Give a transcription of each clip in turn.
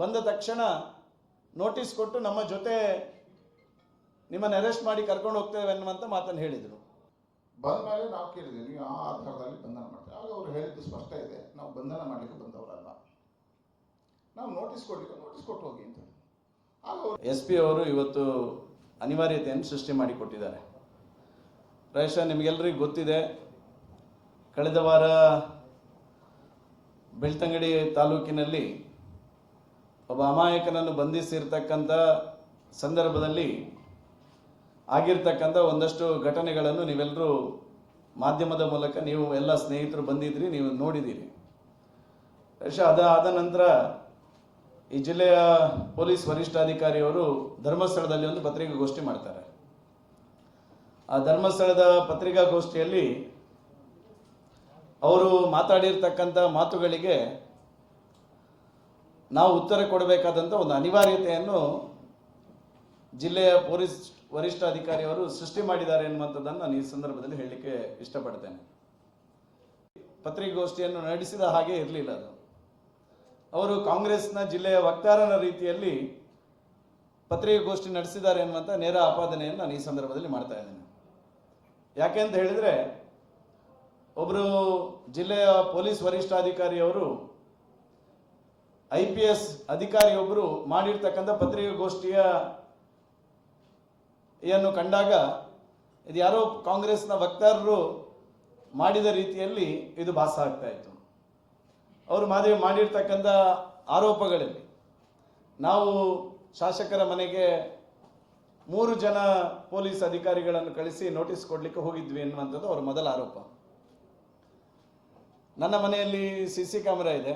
ಬಂದ ತಕ್ಷಣ ನೋಟಿಸ್ ಕೊಟ್ಟು ನಮ್ಮ ಜೊತೆ ನಿಮ್ಮನ್ನು ಅರೆಸ್ಟ್ ಮಾಡಿ ಕರ್ಕೊಂಡು ಹೋಗ್ತೇವೆ ಅನ್ನುವಂಥ ಮಾತನ್ನು ಹೇಳಿದರು. ಬಂದ ಮೇಲೆ ನಾವು ಕೇಳಿದ್ವಿ ನೀವು ಆ ಆಧಾರದಲ್ಲಿ ಬಂಧನ ಮಾಡ್ತೀವಿ ಆಗ ಅವರು ಹೇಳಿದ್ದು ಸ್ಪಷ್ಟ ಇದೆ ನಾವು ಬಂಧನ ಮಾಡಲಿಕ್ಕೆ ಬಂದವರಲ್ಲ. ನಾವು ನೋಟಿಸ್ ಕೊಡ್ಲಿಕ್ಕೆ ನೋಟಿಸ್ ಕೊಟ್ಟು ಹೋಗಿ ಅಂತ. ಆಗ ಎಸ್ ಪಿ ಅವರು ಇವತ್ತು ಅನಿವಾರ್ಯತೆಯನ್ನು ಸೃಷ್ಟಿ ಮಾಡಿಕೊಟ್ಟಿದ್ದಾರೆ ಪ್ರಾಯಶಃ ನಿಮಗೆಲ್ಲರಿಗೂ ಗೊತ್ತಿದೆ ಕಳೆದ ವಾರ ಬೆಳ್ತಂಗಡಿ ತಾಲೂಕಿನಲ್ಲಿ ಒಬ್ಬ ಅಮಾಯಕನನ್ನು ಬಂಧಿಸಿರ್ತಕ್ಕಂಥ ಸಂದರ್ಭದಲ್ಲಿ ಆಗಿರ್ತಕ್ಕಂಥ ಒಂದಷ್ಟು ಘಟನೆಗಳನ್ನು ನೀವೆಲ್ಲರೂ ಮಾಧ್ಯಮದ ಮೂಲಕ ನೀವು ಎಲ್ಲ ಸ್ನೇಹಿತರು ಬಂದಿದ್ರಿ ನೀವು ನೋಡಿದ್ದೀರಿ. ಬಹುಶಃ ಅದ ಆದ ನಂತರ ಈ ಜಿಲ್ಲೆಯ ಪೊಲೀಸ್ ವರಿಷ್ಠಾಧಿಕಾರಿಯವರು ಧರ್ಮಸ್ಥಳದಲ್ಲಿ ಒಂದು ಪತ್ರಿಕಾಗೋಷ್ಠಿ ಮಾಡ್ತಾರೆ. ಆ ಧರ್ಮಸ್ಥಳದ ಪತ್ರಿಕಾಗೋಷ್ಠಿಯಲ್ಲಿ ಅವರು ಮಾತಾಡಿರ್ತಕ್ಕಂಥ ಮಾತುಗಳಿಗೆ ನಾವು ಉತ್ತರ ಕೊಡಬೇಕಾದಂಥ ಒಂದು ಅನಿವಾರ್ಯತೆಯನ್ನು ಜಿಲ್ಲೆಯ ಪೊಲೀಸ್ ವರಿಷ್ಠ ಅಧಿಕಾರಿಯವರು ಸೃಷ್ಟಿ ಮಾಡಿದ್ದಾರೆ ಎನ್ನುವಂಥದ್ದನ್ನು ನಾನು ಈ ಸಂದರ್ಭದಲ್ಲಿ ಹೇಳಲಿಕ್ಕೆ ಇಷ್ಟಪಡ್ತೇನೆ. ಪತ್ರಿಕಾಗೋಷ್ಠಿಯನ್ನು ನಡೆಸಿದ ಹಾಗೆ ಇರಲಿಲ್ಲ ಅದು. ಅವರು ಕಾಂಗ್ರೆಸ್ನ ಜಿಲ್ಲೆಯ ವಕ್ತಾರನ ರೀತಿಯಲ್ಲಿ ಪತ್ರಿಕಾಗೋಷ್ಠಿ ನಡೆಸಿದ್ದಾರೆ ಎನ್ನುವಂಥ ನೇರ ಆಪಾದನೆಯನ್ನು ನಾನು ಈ ಸಂದರ್ಭದಲ್ಲಿ ಮಾಡ್ತಾ ಇದ್ದೇನೆ. ಯಾಕೆ ಅಂತ ಹೇಳಿದರೆ ಒಬ್ಬರು ಜಿಲ್ಲೆಯ ಪೊಲೀಸ್ ವರಿಷ್ಠಾಧಿಕಾರಿಯವರು ಐ ಪಿ ಎಸ್ ಅಧಿಕಾರಿಯೊಬ್ಬರು ಮಾಡಿರ್ತಕ್ಕಂಥ ಪತ್ರಿಕಾಗೋಷ್ಠಿಯ ಯನ್ನು ಕಂಡಾಗ ಇದು ಯಾರೋ ಕಾಂಗ್ರೆಸ್ನ ವಕ್ತಾರರು ಮಾಡಿದ ರೀತಿಯಲ್ಲಿ ಇದು ಭಾಸ ಆಗ್ತಾ ಇತ್ತು. ಅವರು ಮಾದರಿ ಮಾಡಿರ್ತಕ್ಕಂಥ ಆರೋಪಗಳಲ್ಲಿ ನಾವು ಶಾಸಕರ ಮನೆಗೆ ಮೂರು ಜನ ಪೊಲೀಸ್ ಅಧಿಕಾರಿಗಳನ್ನು ಕಳಿಸಿ ನೋಟಿಸ್ ಕೊಡಲಿಕ್ಕೆ ಹೋಗಿದ್ವಿ ಎನ್ನುವಂಥದ್ದು ಅವರ ಮೊದಲ ಆರೋಪ. ನನ್ನ ಮನೆಯಲ್ಲಿ ಸಿ ಸಿ ಕ್ಯಾಮೆರಾ ಇದೆ.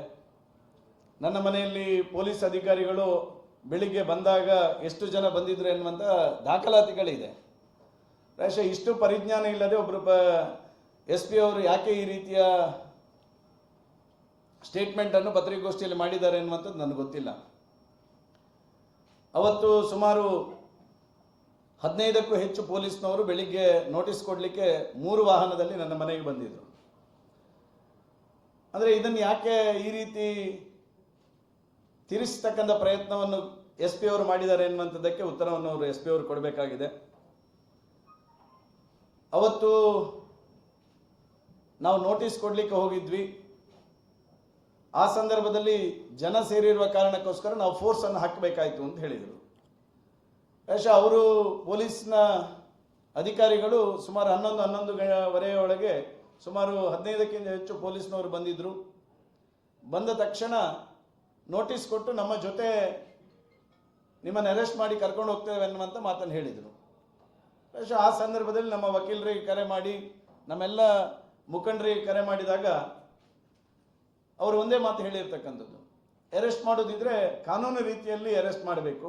ನನ್ನ ಮನೆಯಲ್ಲಿ ಪೊಲೀಸ್ ಅಧಿಕಾರಿಗಳು ಬೆಳಿಗ್ಗೆ ಬಂದಾಗ ಎಷ್ಟು ಜನ ಬಂದಿದ್ರು ಎನ್ನುವಂಥ ದಾಖಲಾತಿಗಳಿದೆ. ಪ್ರಾಯಶಃ ಇಷ್ಟು ಪರಿಜ್ಞಾನ ಇಲ್ಲದೆ ಒಬ್ಬರು ಎಸ್ ಪಿ ಅವರು ಯಾಕೆ ಈ ರೀತಿಯ ಸ್ಟೇಟ್ಮೆಂಟನ್ನು ಪತ್ರಿಕಾಗೋಷ್ಠಿಯಲ್ಲಿ ಮಾಡಿದ್ದಾರೆ ಎನ್ನುವಂಥದ್ದು ನನಗೆ ಗೊತ್ತಿಲ್ಲ. ಅವತ್ತು ಸುಮಾರು ಹದಿನೈದಕ್ಕೂ ಹೆಚ್ಚು ಪೊಲೀಸ್ನವರು ಬೆಳಿಗ್ಗೆ ನೋಟಿಸ್ ಕೊಡಲಿಕ್ಕೆ ಮೂರು ವಾಹನದಲ್ಲಿ ನನ್ನ ಮನೆಗೆ ಬಂದಿದ್ದರು ಅಂದರೆ ಇದನ್ನು ಯಾಕೆ ಈ ರೀತಿ ತಿರುಗಿಸ್ತಕ್ಕಂಥ ಪ್ರಯತ್ನವನ್ನು ಎಸ್ ಪಿ ಅವರು ಮಾಡಿದ್ದಾರೆ ಎನ್ನುವಂಥದ್ದಕ್ಕೆ ಉತ್ತರವನ್ನು ಅವರು ಎಸ್ ಪಿ ಅವರು ಕೊಡಬೇಕಾಗಿದೆ. ಅವತ್ತು ನಾವು ನೋಟಿಸ್ ಕೊಡಲಿಕ್ಕೆ ಹೋಗಿದ್ವಿ. ಆ ಸಂದರ್ಭದಲ್ಲಿ ಜನ ಸೇರಿರುವ ಕಾರಣಕ್ಕೋಸ್ಕರ ನಾವು ಫೋರ್ಸನ್ನು ಹಾಕಬೇಕಾಯಿತು ಅಂತ ಹೇಳಿದರು. ಯಶ ಅವರು ಪೊಲೀಸ್ನ ಅಧಿಕಾರಿಗಳು ಸುಮಾರು ಹನ್ನೊಂದು ಹನ್ನೊಂದು ವರೆಯ ಒಳಗೆ ಸುಮಾರು ಹದಿನೈದಕ್ಕಿಂತ ಹೆಚ್ಚು ಪೊಲೀಸ್ನವರು ಬಂದಿದ್ದರು. ಬಂದ ತಕ್ಷಣ ನೋಟಿಸ್ ಕೊಟ್ಟು ನಮ್ಮ ಜೊತೆ ನಿಮ್ಮನ್ನು ಅರೆಸ್ಟ್ ಮಾಡಿ ಕರ್ಕೊಂಡು ಹೋಗ್ತೇವೆ ಅನ್ನುವಂಥ ಮಾತನ್ನು ಹೇಳಿದರು. ಆ ಸಂದರ್ಭದಲ್ಲಿ ನಮ್ಮ ವಕೀಲರಿಗೆ ಕರೆ ಮಾಡಿ, ನಮ್ಮೆಲ್ಲ ಮುಖಂಡರಿಗೆ ಕರೆ ಮಾಡಿದಾಗ ಅವರು ಒಂದೇ ಮಾತು ಹೇಳಿರ್ತಕ್ಕಂಥದ್ದು. ಅರೆಸ್ಟ್ ಮಾಡೋದಿದ್ರೆ ಕಾನೂನು ರೀತಿಯಲ್ಲಿ ಅರೆಸ್ಟ್ ಮಾಡಬೇಕು.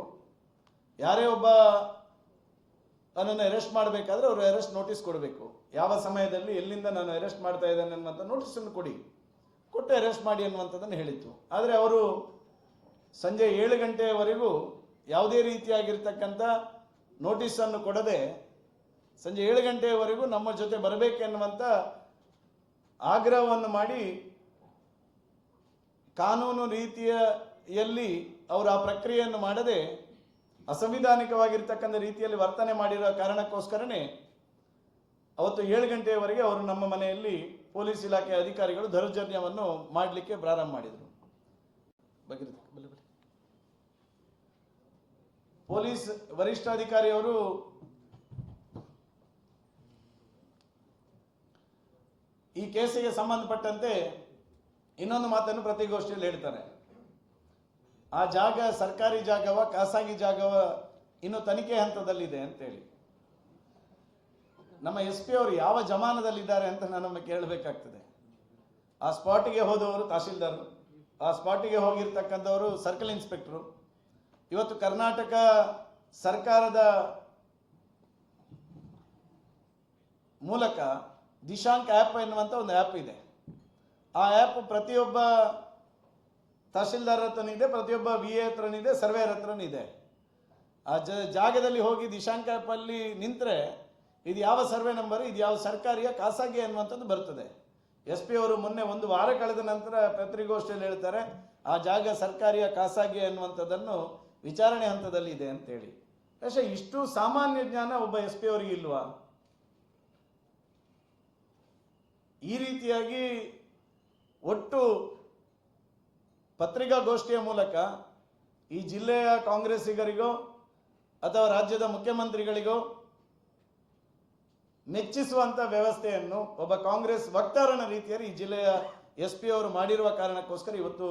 ಯಾರೇ ಒಬ್ಬ ನನ್ನನ್ನು ಅರೆಸ್ಟ್ ಮಾಡಬೇಕಾದ್ರೆ ಅವರು ಅರೆಸ್ಟ್ ನೋಟಿಸ್ ಕೊಡಬೇಕು. ಯಾವ ಸಮಯದಲ್ಲಿ, ಎಲ್ಲಿಂದ ನಾನು ಅರೆಸ್ಟ್ ಮಾಡ್ತಾ ಇದ್ದೇನೆ ಅನ್ನುವಂಥ ನೋಟಿಸನ್ನು ಕೊಡಿ. ಕೊಟ್ಟು ಅರೆಸ್ಟ್ ಮಾಡಿ ಅನ್ನುವಂಥದ್ದನ್ನು ಹೇಳಿತ್ತು. ಆದರೆ ಅವರು ಸಂಜೆ ಏಳು ಗಂಟೆಯವರೆಗೂ ಯಾವುದೇ ರೀತಿಯಾಗಿರ್ತಕ್ಕಂಥ ನೋಟಿಸನ್ನು ಕೊಡದೆ ಸಂಜೆ ಏಳು ಗಂಟೆಯವರೆಗೂ ನಮ್ಮ ಜೊತೆ ಬರಬೇಕೆನ್ನುವಂಥ ಆಗ್ರಹವನ್ನು ಮಾಡಿ ಕಾನೂನು ರೀತಿಯಲ್ಲಿ ಅವರು ಆ ಪ್ರಕ್ರಿಯೆಯನ್ನು ಮಾಡದೆ ಅಸಂವಿಧಾನಿಕವಾಗಿರ್ತಕ್ಕಂಥ ರೀತಿಯಲ್ಲಿ ವರ್ತನೆ ಮಾಡಿರೋ ಕಾರಣಕ್ಕೋಸ್ಕರನೇ ಅವತ್ತು ಏಳು ಗಂಟೆಯವರೆಗೆ ಅವರು ನಮ್ಮ ಮನೆಯಲ್ಲಿ ಪೊಲೀಸ್ ಇಲಾಖೆ ಅಧಿಕಾರಿಗಳು ದೌರ್ಜನ್ಯವನ್ನು ಮಾಡಲಿಕ್ಕೆ ಪ್ರಾರಂಭ ಮಾಡಿದರು. ಪೊಲೀಸ್ ವರಿಷ್ಠಾಧಿಕಾರಿಯವರು ಈ ಕೇಸಿಗೆ ಸಂಬಂಧಪಟ್ಟಂತೆ ಇನ್ನೊಂದು ಮಾತನ್ನು ಪ್ರತಿಗೋಷ್ಠಿಯಲ್ಲಿ ಹೇಳ್ತಾರೆ. ಆ ಜಾಗ ಸರ್ಕಾರಿ ಜಾಗವ, ಖಾಸಗಿ ಜಾಗವ ಇನ್ನು ತನಿಖೆ ಹಂತದಲ್ಲಿದೆ ಅಂತೇಳಿ. ನಮ್ಮ ಎಸ್ ಪಿ ಅವರು ಯಾವ ಜಮಾನದಲ್ಲಿದ್ದಾರೆ ಅಂತ ನಾನು ಕೇಳಬೇಕಾಗ್ತದೆ. ಆ ಸ್ಪಾಟಿಗೆ ಹೋದವರು ತಹಶೀಲ್ದಾರ್, ಆ ಸ್ಪಾಟಿಗೆ ಹೋಗಿರ್ತಕ್ಕಂಥವರು ಸರ್ಕಲ್ ಇನ್ಸ್ಪೆಕ್ಟ್ರು ಇವತ್ತು ಕರ್ನಾಟಕ ಸರ್ಕಾರದ ಮೂಲಕ ದಿಶಾಂಕ್ ಆ್ಯಪ್ ಎನ್ನುವಂಥ ಒಂದು ಆ್ಯಪ್ ಇದೆ. ಆ ಆ್ಯಪ್ ಪ್ರತಿಯೊಬ್ಬ ತಹಶೀಲ್ದಾರ್ ಹತ್ರನೂ ಇದೆ, ಪ್ರತಿಯೊಬ್ಬ ವಿ ಎ ಹತ್ರನೂ ಇದೆ ಹತ್ರನೂ ಇದೆ. ಆ ಜಾಗದಲ್ಲಿ ಹೋಗಿ ದಿಶಾಂಕ್ ಆ್ಯಪಲ್ಲಿ ನಿಂತರೆ ಇದು ಯಾವ ಸರ್ವೆ ನಂಬರ್? ಇದು ಯಾವ ಸರ್ಕಾರಿಯ ಖಾಸಗಿ ಅನ್ನುವಂಥದ್ದು ಬರ್ತದೆ. ಎಸ್ ಪಿ ಅವರು ಮೊನ್ನೆ ಒಂದು ವಾರ ಕಳೆದ ನಂತರ ಪತ್ರಿಕೋಷ್ಠಿಯಲ್ಲಿ ಹೇಳ್ತಾರೆ, ಆ ಜಾಗ ಸರ್ಕಾರಿಯ ಖಾಸಗಿ ಅನ್ನುವಂಥದ್ದನ್ನು ವಿಚಾರಣೆ ಹಂತದಲ್ಲಿ ಇದೆ ಅಂತೇಳಿ. ಅಷ್ಟೇ ಇಷ್ಟು ಸಾಮಾನ್ಯ ಜ್ಞಾನ ಒಬ್ಬ ಎಸ್ ಪಿ ಅವರಿಗೆ ಇಲ್ವಾ? ಈ ರೀತಿಯಾಗಿ ಒಟ್ಟು ಪತ್ರಿಕಾಗೋಷ್ಠಿಯ ಮೂಲಕ ಈ ಜಿಲ್ಲೆಯ ಕಾಂಗ್ರೆಸ್ಸಿಗರಿಗೋ ಅಥವಾ ರಾಜ್ಯದ ಮುಖ್ಯಮಂತ್ರಿಗಳಿಗೋ ಮೆಚ್ಚಿಸುವಂತ ವ್ಯವಸ್ಥೆಯನ್ನು ಒಬ್ಬ ಕಾಂಗ್ರೆಸ್ ವಕ್ತಾರನ ರೀತಿಯಲ್ಲಿ ಈ ಜಿಲ್ಲೆಯ ಎಸ್ ಪಿ ಅವರು ಮಾಡಿರುವ ಕಾರಣಕ್ಕೋಸ್ಕರ ಇವತ್ತು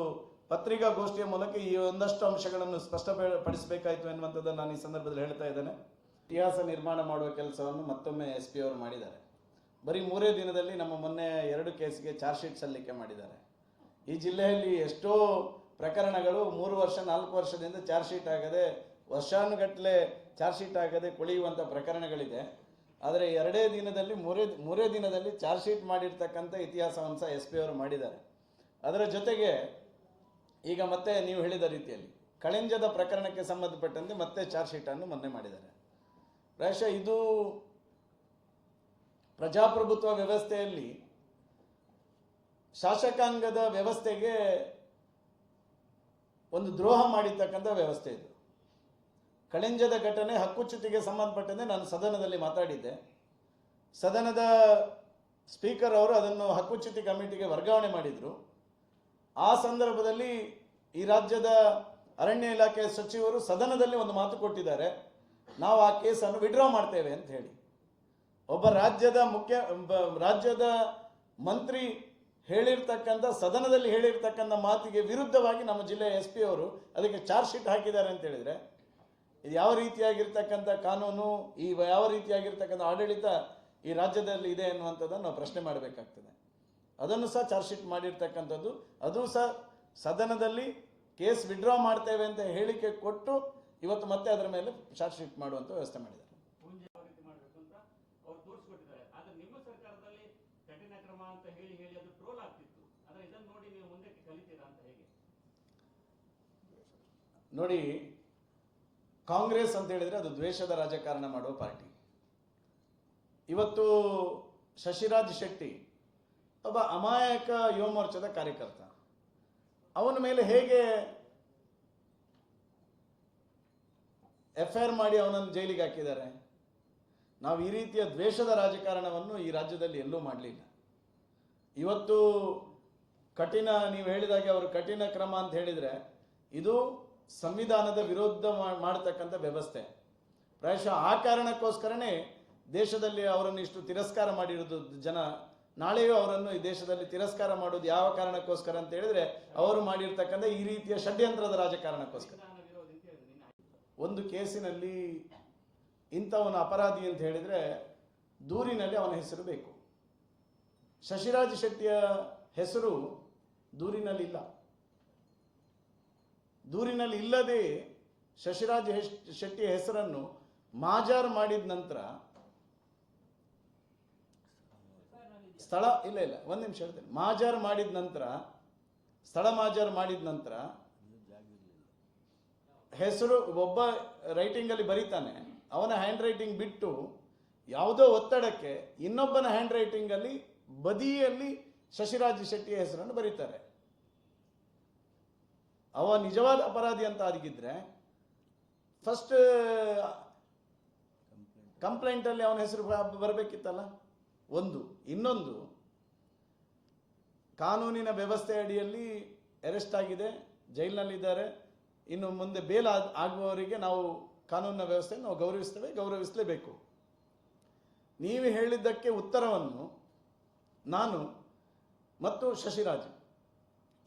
ಪತ್ರಿಕಾಗೋಷ್ಠಿಯ ಮೂಲಕ ಈ ಒಂದಷ್ಟು ಅಂಶಗಳನ್ನು ಸ್ಪಷ್ಟಪಡಿಸಬೇಕಾಯಿತು ಎನ್ನುವಂಥದ್ದನ್ನು ನಾನು ಈ ಸಂದರ್ಭದಲ್ಲಿ ಹೇಳ್ತಾ ಇದ್ದೇನೆ. ಇತಿಹಾಸ ನಿರ್ಮಾಣ ಮಾಡುವ ಕೆಲಸವನ್ನು ಮತ್ತೊಮ್ಮೆ ಎಸ್ ಪಿ ಅವರು ಮಾಡಿದ್ದಾರೆ. ಬರೀ ಮೂರೇ ದಿನದಲ್ಲಿ ನಮ್ಮ ಮೊನ್ನೆ ಎರಡು ಕೇಸ್ಗೆ ಚಾರ್ಜ್ ಶೀಟ್ ಸಲ್ಲಿಕೆ ಮಾಡಿದ್ದಾರೆ. ಈ ಜಿಲ್ಲೆಯಲ್ಲಿ ಎಷ್ಟೋ ಪ್ರಕರಣಗಳು ಮೂರು ವರ್ಷ, ನಾಲ್ಕು ವರ್ಷದಿಂದ ಚಾರ್ಜ್ ಶೀಟ್ ಆಗದೆ ವರ್ಷಾನುಗಟ್ಟಲೆ ಚಾರ್ಜ್ ಶೀಟ್ ಆಗದೆ ಕುಳಿಯುವಂಥ ಪ್ರಕರಣಗಳಿದೆ. ಆದರೆ ಎರಡೇ ದಿನದಲ್ಲಿ, ಮೂರೇ ಮೂರೇ ದಿನದಲ್ಲಿ ಚಾರ್ಜ್ ಶೀಟ್ ಮಾಡಿರ್ತಕ್ಕಂಥ ಇತಿಹಾಸ ಅಂಶ ಎಸ್ ಪಿ ಅವರು ಮಾಡಿದ್ದಾರೆ. ಅದರ ಜೊತೆಗೆ ಈಗ ಮತ್ತೆ ನೀವು ಹೇಳಿದ ರೀತಿಯಲ್ಲಿ ಕಳಿಂಜದ ಪ್ರಕರಣಕ್ಕೆ ಸಂಬಂಧಪಟ್ಟಂತೆ ಮತ್ತೆ ಚಾರ್ಜ್ ಶೀಟನ್ನು ಮೊನ್ನೆ ಮಾಡಿದ್ದಾರೆ. ಪ್ರಾಯಶಃ ಇದು ಪ್ರಜಾಪ್ರಭುತ್ವ ವ್ಯವಸ್ಥೆಯಲ್ಲಿ ಶಾಸಕಾಂಗದ ವ್ಯವಸ್ಥೆಗೆ ಒಂದು ದ್ರೋಹ ಮಾಡಿರ್ತಕ್ಕಂಥ ವ್ಯವಸ್ಥೆ ಇದು. ಕಳಿಂಜದ ಘಟನೆ ಹಕ್ಕುಚ್ಯುತಿಗೆ ಸಂಬಂಧಪಟ್ಟಂತೆ ನಾನು ಸದನದಲ್ಲಿ ಮಾತಾಡಿದ್ದೆ. ಸದನದ ಸ್ಪೀಕರ್ ಅವರು ಅದನ್ನು ಹಕ್ಕುಚ್ಯುತಿ ಕಮಿಟಿಗೆ ವರ್ಗಾವಣೆ ಮಾಡಿದರು. ಆ ಸಂದರ್ಭದಲ್ಲಿ ಈ ರಾಜ್ಯದ ಅರಣ್ಯ ಇಲಾಖೆಯ ಸಚಿವರು ಸದನದಲ್ಲಿ ಒಂದು ಮಾತು ಕೊಟ್ಟಿದ್ದಾರೆ. ನಾವು ಆ ಕೇಸನ್ನು ವಿಡ್ರಾ ಮಾಡ್ತೇವೆ ಅಂತ ಹೇಳಿ. ಒಬ್ಬ ರಾಜ್ಯದ ಮುಖ್ಯ ರಾಜ್ಯದ ಮಂತ್ರಿ ಹೇಳಿರ್ತಕ್ಕಂಥ, ಸದನದಲ್ಲಿ ಹೇಳಿರ್ತಕ್ಕಂಥ ಮಾತಿಗೆ ವಿರುದ್ಧವಾಗಿ ನಮ್ಮ ಜಿಲ್ಲೆಯ ಎಸ್ ಪಿ ಅವರು ಅದಕ್ಕೆ ಚಾರ್ಜ್ ಶೀಟ್ ಹಾಕಿದ್ದಾರೆ ಅಂತ ಹೇಳಿದರೆ ಇದು ಯಾವ ರೀತಿಯಾಗಿರ್ತಕ್ಕಂಥ ಕಾನೂನು ಈ ಯಾವ ರೀತಿಯಾಗಿರ್ತಕ್ಕಂಥ ಆಡಳಿತ ಈ ರಾಜ್ಯದಲ್ಲಿ ಇದೆ ಅನ್ನುವಂಥದ್ದನ್ನು ನಾವು ಪ್ರಶ್ನೆ ಮಾಡಬೇಕಾಗ್ತದೆ. ಅದನ್ನು ಸಹ ಚಾರ್ಜ್ ಶೀಟ್ ಮಾಡಿರ್ತಕ್ಕಂಥದ್ದು. ಅದು ಸಹ ಸದನದಲ್ಲಿ ಕೇಸ್ ವಿಡ್ರಾ ಮಾಡ್ತೇವೆ ಅಂತ ಹೇಳಿಕೆ ಕೊಟ್ಟು ಇವತ್ತು ಮತ್ತೆ ಅದರ ಮೇಲೆ ಚಾರ್ಜ್ ಶೀಟ್ ಮಾಡುವಂಥ ವ್ಯವಸ್ಥೆ ಮಾಡಿದ್ದಾರೆ. ನೋಡಿ ನೀವು ಮುಂದಕ್ಕೆ ಕಲಿತೀರಾ ಅಂತ ಹೇಗೆ ನೋಡಿ ಕಾಂಗ್ರೆಸ್ ಅಂತ ಹೇಳಿದ್ರೆ ಅದು ದ್ವೇಷದ ರಾಜಕಾರಣ ಮಾಡುವ ಪಾರ್ಟಿ. ಇವತ್ತು ಶಶಿರಾಜ್ ಶೆಟ್ಟಿ ಒಬ್ಬ ಅಮಾಯಕ ಯುವ ಮೋರ್ಚಾದ ಕಾರ್ಯಕರ್ತ. ಅವನ ಮೇಲೆ ಹೇಗೆ ಎಫ್ ಐ ಆರ್ ಮಾಡಿ ಅವನನ್ನು ಜೈಲಿಗೆ ಹಾಕಿದ್ದಾರೆ? ನಾವು ಈ ರೀತಿಯ ದ್ವೇಷದ ರಾಜಕಾರಣವನ್ನು ಈ ರಾಜ್ಯದಲ್ಲಿ ಎಲ್ಲೂ ಮಾಡಲಿಲ್ಲ. ಇವತ್ತು ಕಠಿಣ, ನೀವು ಹೇಳಿದಾಗೆ ಅವರು ಕಠಿಣ ಕ್ರಮ ಅಂತ ಹೇಳಿದರೆ ಇದು ಸಂವಿಧಾನದ ವಿರೋಧ ಮಾಡತಕ್ಕಂಥ ವ್ಯವಸ್ಥೆ. ಪ್ರಾಯಶಃ ಆ ಕಾರಣಕ್ಕೋಸ್ಕರನೇ ದೇಶದಲ್ಲಿ ಅವರನ್ನು ಇಷ್ಟು ತಿರಸ್ಕಾರ ಮಾಡಿರೋದು ಜನ, ನಾಳೆಯೂ ಅವರನ್ನು ಈ ದೇಶದಲ್ಲಿ ತಿರಸ್ಕಾರ ಮಾಡೋದು ಯಾವ ಕಾರಣಕ್ಕೋಸ್ಕರ ಅಂತ ಹೇಳಿದ್ರೆ ಅವರು ಮಾಡಿರ್ತಕ್ಕಂಥ ಈ ರೀತಿಯ ಷಡ್ಯಂತ್ರದ ರಾಜಕಾರಣಕ್ಕೋಸ್ಕರ. ಒಂದು ಕೇಸಿನಲ್ಲಿ ಇಂಥವನ ಅಪರಾಧಿ ಅಂತ ಹೇಳಿದರೆ ದೂರಿನಲ್ಲಿ ಅವನ ಹೆಸರು ಬೇಕು. ಶಶಿರಾಜ್ ಶೆಟ್ಟಿಯ ಹೆಸರು ದೂರಿನಲ್ಲಿ ಇಲ್ಲ ದೂರಿನಲ್ಲಿ ಇಲ್ಲದೆ ಶಶಿರಾಜ್ ಶೆಟ್ಟಿಯ ಹೆಸರನ್ನು ಮಾಜಾರ್ ಮಾಡಿದ ನಂತರ ಸ್ಥಳ, ಇಲ್ಲ ಇಲ್ಲ, ಒಂದು ನಿಮಿಷ ಹೇಳ್ತೇನೆ. ಮಾಜಾರ್ ಮಾಡಿದ ನಂತರ, ಸ್ಥಳ ಮಾಜಾರ್ ಮಾಡಿದ ನಂತರ ಹೆಸರು ಒಬ್ಬ ರೈಟಿಂಗಲ್ಲಿ ಬರೀತಾನೆ. ಅವನ ಹ್ಯಾಂಡ್ ರೈಟಿಂಗ್ ಬಿಟ್ಟು ಯಾವುದೋ ಒತ್ತಡಕ್ಕೆ ಇನ್ನೊಬ್ಬನ ಹ್ಯಾಂಡ್ ರೈಟಿಂಗಲ್ಲಿ ಬದಿಯಲ್ಲಿ ಶಶಿರಾಜ್ ಶೆಟ್ಟಿಯ ಹೆಸರನ್ನು ಬರೀತಾರೆ. ಅವ ನಿಜವಾದ ಅಪರಾಧಿ ಅಂತ ಅದಕ್ಕಿದ್ರೆ ಫಸ್ಟ್ ಕಂಪ್ಲೇಂಟಲ್ಲಿ ಅವನ ಹೆಸರು ಬರಬೇಕಿತ್ತಲ್ಲ? ಒಂದು. ಇನ್ನೊಂದು, ಕಾನೂನಿನ ವ್ಯವಸ್ಥೆ ಅಡಿಯಲ್ಲಿ ಅರೆಸ್ಟ್ ಆಗಿದೆ ಜೈಲಿನಲ್ಲಿದ್ದಾರೆ ಇನ್ನು ಮುಂದೆ ಬೇಲ್ ಆಗ್- ಆಗುವವರಿಗೆ ನಾವು ಕಾನೂನಿನ ವ್ಯವಸ್ಥೆ ನಾವು ಗೌರವಿಸ್ತೇವೆ, ಗೌರವಿಸಲೇಬೇಕು. ನೀವು ಹೇಳಿದ್ದಕ್ಕೆ ಉತ್ತರವನ್ನು ನಾನು ಮತ್ತು ಶಶಿರಾಜ್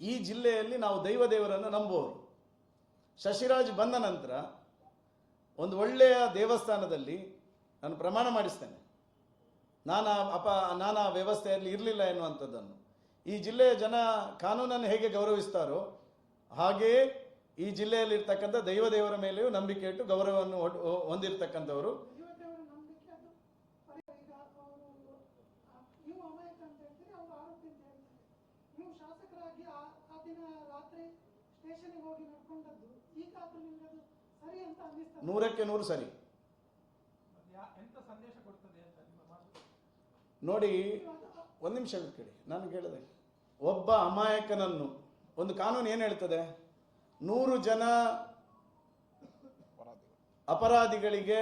ಈ ಜಿಲ್ಲೆಯಲ್ಲಿ ನಾವು ದೈವ ದೇವರನ್ನು ನಂಬೋದು ಶಶಿರಾಜ್ ಬಂದ ನಂತರ ಒಂದು ಒಳ್ಳೆಯ ದೇವಸ್ಥಾನದಲ್ಲಿ ನಾನು ಪ್ರಮಾಣ ಮಾಡಿಸ್ತೇನೆ. ನಾನು ಅಪ, ನಾನಾ ವ್ಯವಸ್ಥೆಯಲ್ಲಿ ಇರಲಿಲ್ಲ ಎನ್ನುವಂಥದ್ದನ್ನು. ಈ ಜಿಲ್ಲೆಯ ಜನ ಕಾನೂನನ್ನು ಹೇಗೆ ಗೌರವಿಸ್ತಾರೋ ಹಾಗೆಯೇ ಈ ಜಿಲ್ಲೆಯಲ್ಲಿರ್ತಕ್ಕಂಥ ದೈವ ದೇವರ ಮೇಲೆಯೂ ನಂಬಿಕೆ ಇಟ್ಟು ಗೌರವವನ್ನು ಹೊಂದಿರತಕ್ಕಂಥವರು ದೇವತೆಯವರ ನಂಬಿಕೆ ಅದು ಪರಿ- ಈಗ ಅವರು ಆ, ನೀವು ಅಮಾಯಕ ಅಂತ ಹೇಳ್ತೀರಿ ಅವರು ಆರೋಪಿ ಅಂತ ಹೇಳ್ತಾರೆ ನೀವು ಶಾಸಕರಾಗಿ ಆ ಆ ದಿನ ರಾತ್ರಿ ಸ್ಟೇಷನ್ಗೆ ಹೋಗಿ ನಡ್ಕೊಂಡದ್ದು ಈಗ ಅದು ನಿಮ್ಗೆ ಅದು ಸರಿ ಅಂತ ಅನ್ನಿಸ್ತದೆ ನೂರಕ್ಕೆ ನೂರು ಸರಿ. ಎಂತ ಸಂದೇಶ ಕೊಡ್ತದೆ ಅಂತ ನಿಮ್ಮ ಮಾತು? ನೋಡಿ ಒಂದು ನಿಮಿಷ ಕೇಳಿ ನಾನು ಕೇಳಿದೆ. ಒಬ್ಬ ಅಮಾಯಕನನ್ನು ಒಂದು ಕಾನೂನು ಏನು ಹೇಳ್ತದೆ? ನೂರು ಜನ ಅಪರಾಧಿಗಳಿಗೆ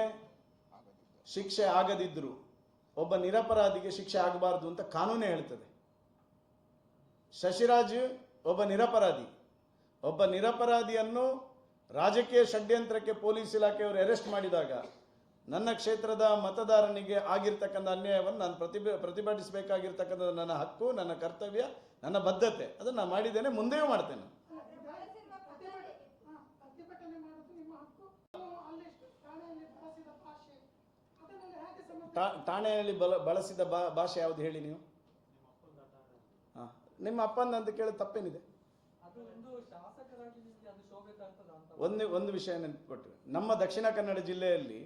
ಶಿಕ್ಷೆ ಆಗದಿದ್ದರು ಒಬ್ಬ ನಿರಪರಾಧಿಗೆ ಶಿಕ್ಷೆ ಆಗಬಾರ್ದು ಅಂತ ಕಾನೂನೇ ಹೇಳ್ತದೆ. ಶಶಿರಾಜ್ ಒಬ್ಬ ನಿರಪರಾಧಿ. ಒಬ್ಬ ನಿರಪರಾಧಿಯನ್ನು ರಾಜಕೀಯ ಷಡ್ಯಂತ್ರಕ್ಕೆ ಪೊಲೀಸ್ ಇಲಾಖೆಯವರು ಅರೆಸ್ಟ್ ಮಾಡಿದಾಗ ನನ್ನ ಕ್ಷೇತ್ರದ ಮತದಾರನಿಗೆ ಆಗಿರ್ತಕ್ಕಂಥ ಅನ್ಯಾಯವನ್ನು ನಾನು ಪ್ರತಿಭೆ ಪ್ರತಿಭಟಿಸಬೇಕಾಗಿರ್ತಕ್ಕಂಥ ನನ್ನ ಹಕ್ಕು ನನ್ನ ಕರ್ತವ್ಯ ನನ್ನ ಬದ್ಧತೆ. ಅದನ್ನು ನಾನು ಮಾಡಿದ್ದೇನೆ ಮುಂದೆಯೂ ಮಾಡ್ತೇನೆ. ಠಾಣೆಯಲ್ಲಿ ಬಳಸಿದ ಭಾಷೆ. ಬಲ ಬಳಸಿದ ಯಾವುದು ಹೇಳಿ ನೀವು? ನಿಮ್ಮ ಅಪ್ಪನ ಅಂತ ಕೇಳಿ ತಪ್ಪೇನಿದೆ. ಒಂದು ಒಂದು ವಿಷಯ ನೆನಪಿಕೊಟ್ರೆ ನಮ್ಮ ದಕ್ಷಿಣ ಕನ್ನಡ ಜಿಲ್ಲೆಯಲ್ಲಿ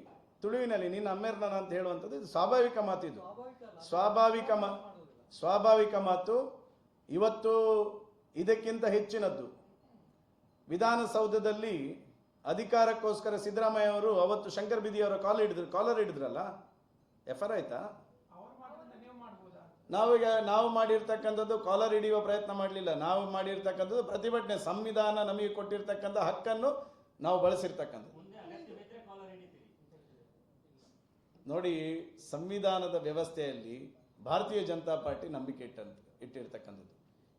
ತುಳುವಿನಲ್ಲಿ ನೀನು ಅಮ್ಮೇರ್ನ ಅಂತ ಹೇಳುವಂಥದ್ದು ಇದು ಸ್ವಾಭಾವಿಕ ಮಾತು ಇದು. ಸ್ವಾಭಾವಿಕ ಮಾ ಸ್ವಾಭಾವಿಕ ಮಾತು ಇವತ್ತು ಇದಕ್ಕಿಂತ ಹೆಚ್ಚಿನದ್ದು. ವಿಧಾನಸೌಧದಲ್ಲಿ ಅಧಿಕಾರಕ್ಕೋಸ್ಕರ ಸಿದ್ದರಾಮಯ್ಯ ಅವರು ಅವತ್ತು ಶಂಕರ್ ಬಿದಿಯವರ ಕಾಲ್ ಹಿಡಿದ್ರು ಕಾಲರ್ ಹಿಡಿದ್ರಲ್ಲ? ಎಫರ್ ಆಯ್ತಾ ಅವ್ರು ಮಾಡೋದನ್ನ ನೀವು ಮಾಡ್ಬೋದಾ ನಾವೀಗ ನಾವು ಮಾಡಿರ್ತಕ್ಕಂಥದ್ದು ಕಾಲರ್ ಹಿಡಿಯುವ ಪ್ರಯತ್ನ ಮಾಡಲಿಲ್ಲ. ನಾವು ಮಾಡಿರ್ತಕ್ಕಂಥದ್ದು ಪ್ರತಿಭಟನೆ ಸಂವಿಧಾನ ನಮಗೆ ಕೊಟ್ಟಿರ್ತಕ್ಕಂಥ ಹಕ್ಕನ್ನು ನಾವು ಬಳಸಿರ್ತಕ್ಕಂಥದ್ದು. ನೋಡಿ ಸಂವಿಧಾನದ ವ್ಯವಸ್ಥೆಯಲ್ಲಿ ಭಾರತೀಯ ಜನತಾ ಪಾರ್ಟಿ ನಂಬಿಕೆ ಇಟ್ಟಂತ ಇಟ್ಟಿರ್ತಕ್ಕಂಥದ್ದು.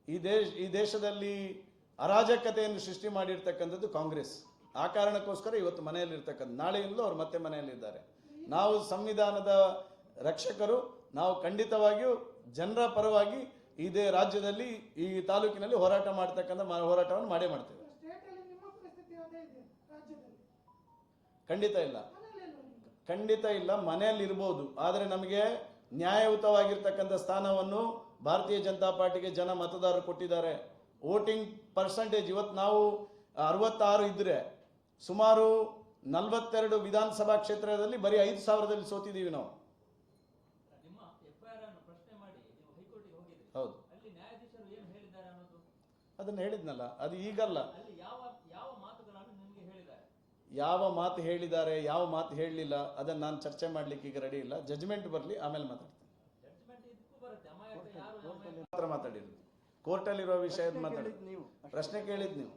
ಈ ದೇಶ ಈ ದೇಶದಲ್ಲಿ ಅರಾಜಕತೆಯನ್ನು ಸೃಷ್ಟಿ ಮಾಡಿರ್ತಕ್ಕಂಥದ್ದು ಕಾಂಗ್ರೆಸ್. ಆ ಕಾರಣಕ್ಕೋಸ್ಕರ ಇವತ್ತು ಮನೆಯಲ್ಲಿರ್ತಕ್ಕಂಥ ನಾಳೆಯಿಂದಲೂ ಅವ್ರು ಮತ್ತೆ ಮನೆಯಲ್ಲಿದ್ದಾರೆ. ನಾವು ಸಂವಿಧಾನದ ರಕ್ಷಕರು ನಾವು ಖಂಡಿತವಾಗಿಯೂ ಜನರ ಪರವಾಗಿ ಇದೇ ರಾಜ್ಯದಲ್ಲಿ ಈ ತಾಲೂಕಿನಲ್ಲಿ ಹೋರಾಟ ಮಾಡ್ತಕ್ಕಂಥ ಹೋರಾಟವನ್ನು ಮಾಡೇ ಮಾಡ್ತೇವೆ. ಖಂಡಿತ ಇಲ್ಲ? ಖಂಡಿತ ಇಲ್ಲ ಮನೆಯಲ್ಲಿ ಇರ್ಬೋದು. ಆದರೆ ನಮಗೆ ನ್ಯಾಯಯುತವಾಗಿರ್ತಕ್ಕಂಥ ಸ್ಥಾನವನ್ನು ಭಾರತೀಯ ಜನತಾ ಪಾರ್ಟಿಗೆ ಜನ ಮತದಾರರು ಕೊಟ್ಟಿದ್ದಾರೆ. ವೋಟಿಂಗ್ ಪರ್ಸೆಂಟೇಜ್ ಇವತ್ತು ನಾವು ಅರವತ್ತಾರು ಇದ್ದರೆ ಸುಮಾರು ನಲವತ್ತೆರಡು ವಿಧಾನಸಭಾ ಕ್ಷೇತ್ರದಲ್ಲಿ ಬರೀ ಐದು ಸಾವಿರದಲ್ಲಿ ಸೋತಿದ್ದೀವಿ ನಾವು ನಿಮ್ಮ ಎಫ್ ಐ ಆರ್ ಅನ್ನು ಪ್ರಶ್ನೆ ಮಾಡಿ ನೀವು ಹೈಕೋರ್ಟಿಗೆ ಹೋಗಿದ್ರಿ ಹೌದು ಅಲ್ಲಿ ನ್ಯಾಯಾಧೀಶರು ಏನು ಹೇಳಿದ್ದಾರೆ ಅನ್ನೋದು ಅದನ್ನು ಹೇಳಿದ್ನಲ್ಲ ಅದು ಈಗಲ್ಲ. ಯಾವ ಯಾವ ಮಾತುಗಳನ್ನು ನಿಮಗೆ ಹೇಳಿದ್ದಾರೆ? ಯಾವ ಮಾತು ಹೇಳಿದ್ದಾರೆ ಯಾವ ಮಾತು ಹೇಳಲಿಲ್ಲ ಅದನ್ನು ನಾನು ಚರ್ಚೆ ಮಾಡ್ಲಿಕ್ಕೆ ಈಗ ರೆಡಿ ಇಲ್ಲ. ಜಜ್ಮೆಂಟ್ ಬರಲಿ ಆಮೇಲೆ ಮಾತಾಡ್ತೀನಿ. ಮಾತ್ರ ಮಾತಾಡಿರೋದು. ಕೋರ್ಟಲ್ಲಿರೋ ವಿಷಯ ಮಾತಾಡಿ. ನೀವು. ಪ್ರಶ್ನೆ ಕೇಳಿದ್ ನೀವು.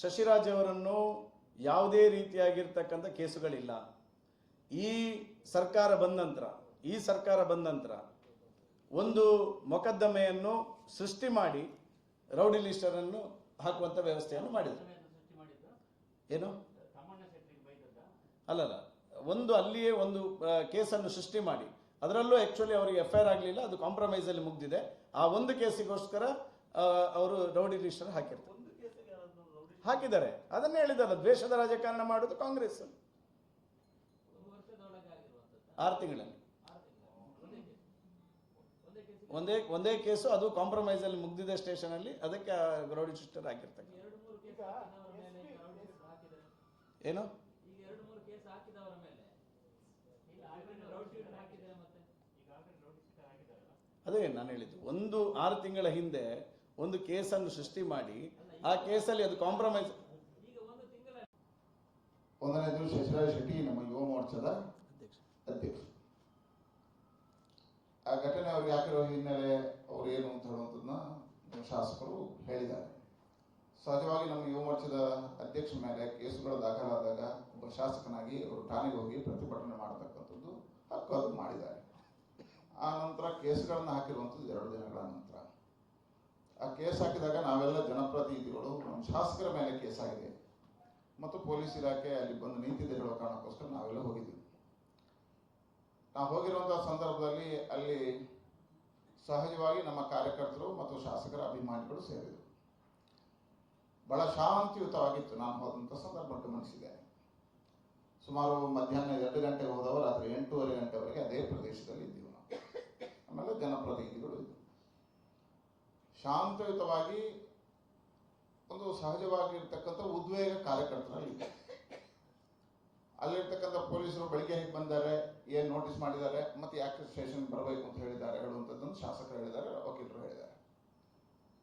ಶಶಿರಾಜ್ ಅವರನ್ನು ಯಾವುದೇ ರೀತಿಯಾಗಿರ್ತಕ್ಕಂಥ ಕೇಸುಗಳಿಲ್ಲ. ಈ ಸರ್ಕಾರ ಬಂದ ನಂತರ ಈ ಸರ್ಕಾರ ಬಂದ ನಂತರ ಒಂದು ಮೊಕದ್ದಮೆಯನ್ನು ಸೃಷ್ಟಿ ಮಾಡಿ ರೌಡಿ ಲಿಸ್ಟರನ್ನು ಹಾಕುವಂಥ ವ್ಯವಸ್ಥೆಯನ್ನು ಮಾಡಿದರು. ಏನು? ಅಲ್ಲಲ್ಲ ಒಂದು ಅಲ್ಲಿಯೇ ಒಂದು ಕೇಸನ್ನು ಸೃಷ್ಟಿ ಮಾಡಿ. ಅದರಲ್ಲೂ ಆ್ಯಕ್ಚುಲಿ ಅವರಿಗೆ ಎಫ್ ಆಗಲಿಲ್ಲ, ಅದು ಕಾಂಪ್ರಮೈಸಲ್ಲಿ ಮುಗ್ದಿದೆ. ಆ ಒಂದು ಕೇಸಿಗೋಸ್ಕರ ಅವರು ರೌಡಿ ಲಿಸ್ಟರ್ ಹಾಕಿರ್ತಾರೆ. ಹಾಕಿದ್ದಾರೆ. ಅದನ್ನೇ ಹೇಳಿದಲ್ಲ, ದ್ವೇಷದ ರಾಜಕಾರಣ ಮಾಡೋದು ಕಾಂಗ್ರೆಸ್. ಆರು ತಿಂಗಳಲ್ಲಿ ಆರು ತಿಂಗಳು ಒಂದೇ ಕೇಸ್ ಒಂದೇ ಒಂದೇ ಕೇಸು ಅದು ಕಾಂಪ್ರಮೈಸಲ್ಲಿ ಮುಗ್ದಿದೆ ಸ್ಟೇಷನಲ್ಲಿ ಅದಕ್ಕೆ ರೌಡಿ ಸಿಸ್ಟರ್ ಹಾಕಿರ್ತಕ್ಕ ಏನು? ಅದೇ ನಾನು ಹೇಳಿದ್ದು ಒಂದು ಆರು ತಿಂಗಳ ಹಿಂದೆ ಒಂದು ಕೇಸನ್ನು ಸೃಷ್ಟಿ ಮಾಡಿ ಆ ಕೇಸಲ್ಲಿ ಅದು ಕಾಂಪ್ರಮೈಸ್ ಈಗ ಒಂದು ತಿಂಗಳ ಒಂದನೇದು ಶಶಿರಾಜ್ ಶೆಟ್ಟಿ ನಮ್ಮ ಯುವ ಮೋರ್ಚಾದ ಅಧ್ಯಕ್ಷ. ಆ ಘಟನೆ ಅವ್ರಿಗೆ ಹಾಕಿರೋ ಹಿನ್ನೆಲೆ ಅವ್ರು ಏನು ಅಂತ ಹೇಳುವಂಥದ್ದನ್ನ ಶಾಸಕರು ಹೇಳಿದ್ದಾರೆ. ಸಹಜವಾಗಿ ನಮ್ಮ ಯುವ ಮೋರ್ಚಾದ ಅಧ್ಯಕ್ಷ ಮೇಲೆ ಕೇಸುಗಳು ದಾಖಲಾದಾಗ ಒಬ್ಬ ಶಾಸಕನಾಗಿ ಅವರು ಠಾಣೆಗೆ ಹೋಗಿ ಪ್ರತಿಭಟನೆ ಮಾಡತಕ್ಕಂಥದ್ದು ಹಕ್ಕು ಅದು ಮಾಡಿದ್ದಾರೆ. ಆ ನಂತರ ಕೇಸುಗಳನ್ನು ಹಾಕಿರುವಂಥದ್ದು ಎರಡು ದಿನಗಳ ನಂತರ. ಆ ಕೇಸ್ ಹಾಕಿದಾಗ ನಾವೆಲ್ಲ ಜನಪ್ರತಿನಿಧಿಗಳು, ನಮ್ಮ ಶಾಸಕರ ಮೇಲೆ ಕೇಸ್ ಆಗಿದೆ ಮತ್ತು ಪೊಲೀಸ್ ಇಲಾಖೆ ಅಲ್ಲಿ ಬಂದು ನಿಂತಿದೆ ಹೇಳೋ ಕಾರಣಕ್ಕೋಸ್ಕರ ನಾವೆಲ್ಲ ಹೋಗಿದ್ವಿ ನಾವು ಹೋಗಿರುವಂತಹ ಸಂದರ್ಭದಲ್ಲಿ ಅಲ್ಲಿ ಸಹಜವಾಗಿ ನಮ್ಮ ಕಾರ್ಯಕರ್ತರು ಮತ್ತು ಶಾಸಕರ ಅಭಿಮಾನಿಗಳು ಸೇರಿದರು. ಬಹಳ ಶಾಂತಿಯುತವಾಗಿತ್ತು. ನಾನು ಹೋದಂಥ ಸಂದರ್ಭ ಗಮನಿಸಿದೆ ಸುಮಾರು ಮಧ್ಯಾಹ್ನ ಎರಡು ಗಂಟೆಗೆ ಹೋದವರು ರಾತ್ರಿ ಎಂಟೂವರೆ ಗಂಟೆವರೆಗೆ ಅದೇ ಪ್ರದೇಶದಲ್ಲಿ ಇದ್ದೀವಿ ನಾವು. ಆಮೇಲೆ ಜನಪ್ರತಿನಿಧಿಗಳು ಇದ್ದರು. ಶಾಂತಯುತವಾಗಿ ಒಂದು ಸಹಜವಾಗಿರ್ತಕ್ಕಂಥ ಉದ್ವೇಗ ಕಾರ್ಯಕರ್ತರಲ್ಲಿ ಅಲ್ಲಿರ್ತಕ್ಕಂಥ ಪೊಲೀಸರು ಬೆಳಿಗ್ಗೆ ಹೇಗೆ ಬಂದಾರೆ, ಏನು ನೋಟಿಸ್ ಮಾಡಿದ್ದಾರೆ, ಮತ್ತೆ ಯಾಕೆ ಸ್ಟೇಷನ್ ಬರಬೇಕು ಅಂತ ಹೇಳಿದ್ದಾರೆ, ಹೇಳುವಂಥದ್ದನ್ನು ಶಾಸಕರು ಹೇಳಿದ್ದಾರೆ, ವಕೀಲರು ಹೇಳಿದ್ದಾರೆ.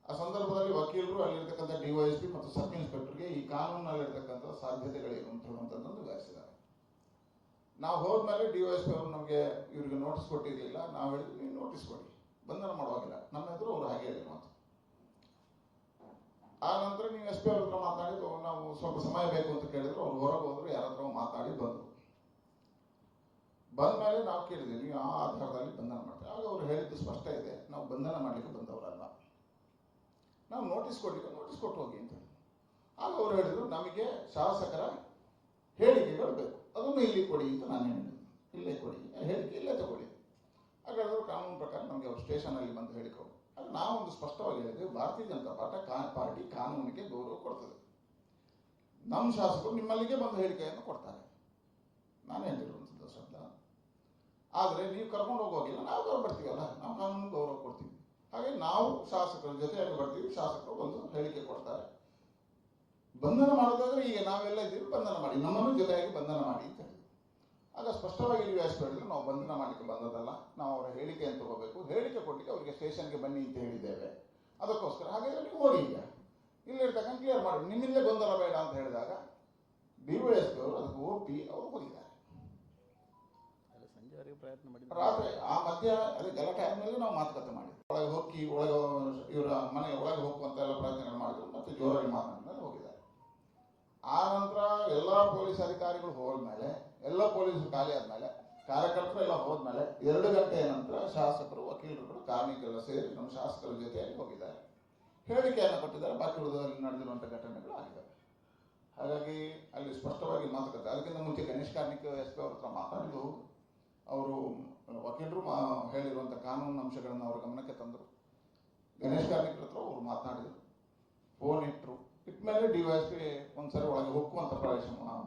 ಆ ಸಂದರ್ಭದಲ್ಲಿ ವಕೀಲರು ಅಲ್ಲಿರ್ತಕ್ಕಂಥ ಡಿವೈಎಸ್ಪಿ ಮತ್ತು ಸಬ್ ಇನ್ಸ್ಪೆಕ್ಟರ್ಗೆ ಈ ಕಾನೂನಲ್ಲಿರ್ತಕ್ಕಂಥ ಸಾಧ್ಯತೆಗಳೇನು ಅಂತ ಹೇಳುವಂಥದ್ದನ್ನು ವಿವರಿಸಿದ್ದಾರೆ. ನಾವು ಹೋದ್ಮೇಲೆ ಡಿ ವೈ ಎಸ್ ಪಿ ಅವರು ನಮಗೆ ಇವರಿಗೆ ನೋಟಿಸ್ ಕೊಟ್ಟಿರಲಿಲ್ಲ, ನಾವು ಹೇಳಿದ್ವಿ, ನೀವು ನೋಟಿಸ್ ಕೊಡಿ. ಬಂಧನ ಮಾಡುವಾಗಿಲ್ಲ. ನಮ್ಮ ಎದುರು ಅವರು ಹಾಗೆ ಹೇಳಿದ್ರು ಅಂತ ಆ ನಂತರ ನೀವು ಎಸ್ ಪಿ ಅವ್ರ ಹತ್ರ ಸ್ವಲ್ಪ ಸಮಯ ಬೇಕು ಅಂತ ಕೇಳಿದ್ರು ಅವ್ರು ಹೊರಗೆ ಹೋದ್ರು, ಯಾರತ್ರ ಮಾತಾಡಿ ಬಂದರು. ಬಂದ ಮೇಲೆ ನಾವು ಕೇಳಿದ್ವಿ, ನೀವು ಆ ಆಧಾರದಲ್ಲಿ ಬಂಧನ ಮಾಡ್ತೀವಿ ಆಗ ಅವ್ರು ಹೇಳಿದ್ದು ಸ್ಪಷ್ಟ ಇದೆ, ನಾವು ಬಂಧನ ಮಾಡಲಿಕ್ಕೆ ಬಂದವರಲ್ಲ ನಾವು ನೋಟಿಸ್ ಕೊಡ್ಲಿಕ್ಕೆ, ನೋಟಿಸ್ ಕೊಟ್ಟು ಹೋಗಿ ಅಂತ ಆಗ ಅವ್ರು ಹೇಳಿದ್ರು, ನಮಗೆ ಶಾಸಕರ ಹೇಳಿಕೆಗಳು ಬೇಕು. ಅದನ್ನು ಇಲ್ಲಿ ಕೊಡಿ ಅಂತ ನಾನು ಹೇಳಿದೆ ಇಲ್ಲೇ ಕೊಡಿ. ಹೇಳಿಕೆ ಇಲ್ಲೇ ತಗೊಳ್ಳಿ. ಹಾಗಾದ್ರೆ ಕಾನೂನು ಪ್ರಕಾರ ನಮಗೆ ಅವ್ರು ಸ್ಟೇಷನಲ್ಲಿ ಬಂದು ಹೇಳಿಕೊಡು. ಅದು ನಾವೊಂದು ಸ್ಪಷ್ಟವಾಗಿ ಹೇಳಿದ್ವಿ, ಭಾರತೀಯ ಜನತಾ ಪಾರ್ಟಿ ಕಾನೂನಿಗೆ ಗೌರವ ಕೊಡ್ತದೆ. ನಮ್ಮ ಶಾಸಕರು ನಿಮ್ಮಲ್ಲಿಗೆ ಬಂದು ಹೇಳಿಕೆಯನ್ನು ಕೊಡ್ತಾರೆ. ನಾನು ಹೇಳಿರುವಂಥದ್ದು ಶಬ್ದ ಆದರೆ ನೀವು ಕರ್ಕೊಂಡು ಹೋಗೋಗಿಲ್ಲ ನಾವು ಗೌರವ ಬರ್ತೀವಲ್ಲ ನಾವು ಕಾನೂನು ಗೌರವ ಕೊಡ್ತೀವಿ. ಹಾಗೆ ನಾವು ಶಾಸಕರ ಜೊತೆಯಾಗಿ ಬರ್ತೀವಿ, ಶಾಸಕರು ಬಂದು ಹೇಳಿಕೆ ಕೊಡ್ತಾರೆ. ಬಂಧನ ಮಾಡೋದಾದ್ರೆ ಈಗ ನಾವೆಲ್ಲ ಇದ್ದೀವಿ, ಬಂಧನ ಮಾಡಿ, ನಮ್ಮನ್ನು ಜೊತೆಯಾಗಿ ಬಂಧನ ಮಾಡಿ ಅಂತ ಹೇಳಿದ್ರು ಆಗ ಸ್ಪಷ್ಟವಾಗಿ ನೀವು ಎಷ್ಟು ಹೇಳಿದ್ರು, ನಾವು ಬಂಧನ ಮಾಡಲಿಕ್ಕೆ ಬಂದದಲ್ಲ ನಾವು ಅವರ ಹೇಳಿಕೆಯನ್ನು ತಗೋಬೇಕು. ಹೇಳಿಕೆ ಕೊಡಲಿಕ್ಕೆ ಅವರಿಗೆ ಸ್ಟೇಷನ್ಗೆ ಬನ್ನಿ ಅಂತ ಹೇಳಿದ್ದೇವೆ. ಅದಕ್ಕೋಸ್ಕರ ಹಾಗೆ ನೀವು ಹೋಗಿ ಈಗ. ಇಲ್ಲಿರ್ತಕ್ಕಂಥ ಕ್ಲಿಯರ್ ಮಾಡಿ ನಿಮ್ಮಿಂದಲೇ ಗೊಂದಲ ಬೇಡ ಅಂತ ಹೇಳಿದಾಗ ಬಿ ವೈ ಎಸ್ ಪಿ ಅವರು ಅದಕ್ಕೆ ಒಪ್ಪಿ ಅವರು ಹೋಗಿದ್ದಾರೆ. ಸಂಜೆವರೆಗೆ ಪ್ರಯತ್ನ ರಾತ್ರಿ ಆ ಮಧ್ಯ ಅದೇ ಗಲಾಟೆ ಆದ್ಮೇಲೆ ನಾವು ಮಾತುಕತೆ ಮಾಡಿದ್ವಿ. ಒಳಗೆ ಹೋಗಿ ಒಳಗೆ ಇವರ ಮನೆ ಒಳಗೆ ಹೋಗುವಂತ ಎಲ್ಲ ಪ್ರಯತ್ನಗಳು ಮಾಡಿದ್ರು ಮತ್ತೆ ಜೋರಾಗಿ ಮಾತನಾಡಿದ್ರೆ ಹೋಗಿದ್ದಾರೆ. ಆ ನಂತರ ಎಲ್ಲ ಪೊಲೀಸ್ ಅಧಿಕಾರಿಗಳು ಹೋದ್ಮೇಲೆ ಎಲ್ಲ ಪೊಲೀಸರು ಖಾಲಿ ಆದ್ಮೇಲೆ ಕಾರ್ಯಕರ್ತರು ಎಲ್ಲ ಹೋದ್ಮೇಲೆ ಎರಡು ಗಂಟೆಯ ನಂತರ ಶಾಸಕರು ವಕೀಲರುಗಳು ಕಾರ್ಮಿಕರೆಲ್ಲ ಸೇರಿ ನಮ್ಮ ಶಾಸಕರ ಜೊತೆಯಲ್ಲಿ ಹೋಗಿದ್ದಾರೆ. ಹೇಳಿಕೆಯನ್ನು ಕೊಟ್ಟಿದ್ದಾರೆ, ಬಾಕಿ ಉಳಿದಲ್ಲಿ ನಡೆದಿರುವಂಥ ಘಟನೆಗಳು ಆಗಿದ್ದಾವೆ. ಹಾಗಾಗಿ ಅಲ್ಲಿ ಸ್ಪಷ್ಟವಾಗಿ ಮಾತುಕತೆ, ಅದಕ್ಕಿಂತ ಮುಂಚೆ ಗಣೇಶ್ ಕಾರ್ಮಿಕ ಎಸ್ ಪಿ ಅವ್ರ ಹತ್ರ ಅವರು ವಕೀಲರು ಮಾ, ಹೇಳಿರುವಂಥ ಕಾನೂನು ಅಂಶಗಳನ್ನು ಅವರ ಗಮನಕ್ಕೆ ತಂದರು. ಗಣೇಶ್ ಕಾರ್ಮಿಕರ ಹತ್ರ ಅವರು ಮಾತನಾಡಿದರು. ಫೋನ್ ಇಟ್ಟರು. ಇಟ್ಮೇಲೆ ಡಿ ವೈ ಎಸ್ ಪಿ ಒಂದ್ಸರಿ ಒಳಗೆ ಹೋಗುವಂಥ ಪ್ರವೇಶ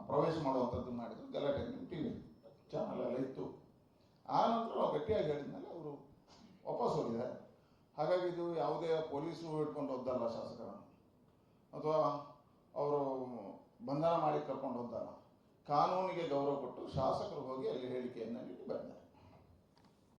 ಪ್ರವೇಶ ಮಾಡುವಂಥದ್ದು ಮಾಡಿದ್ರು. ಗಲಾಟೆ ಟಿ ವಿ ಚಾನಲ್ ಎಲ್ಲ ಇತ್ತು. ಆ ನಂತರ ನಾವು ಗಟ್ಟಿಯಾಗಿ ಹೇಳಿದ್ಮೇಲೆ ಅವರು ವಾಪಸ್ ಹೋಗಿದ್ದಾರೆ. ಹಾಗಾಗಿ ಇದು ಯಾವುದೇ ಪೊಲೀಸರು ಹಿಡ್ಕೊಂಡು ಹೋದ್ದಲ್ಲ ಶಾಸಕರನ್ನು. ಅಥವಾ ಅವರು ಬಂಧನ ಮಾಡಿ ಕರ್ಕೊಂಡು ಹೋದಲ್ಲ ಕಾನೂನಿಗೆ ಗೌರವ ಕೊಟ್ಟು ಶಾಸಕರು ಹೋಗಿ ಅಲ್ಲಿ ಹೇಳಿಕೆಯನ್ನು ನೀಡಿ ಬಂದ್ದಾರೆ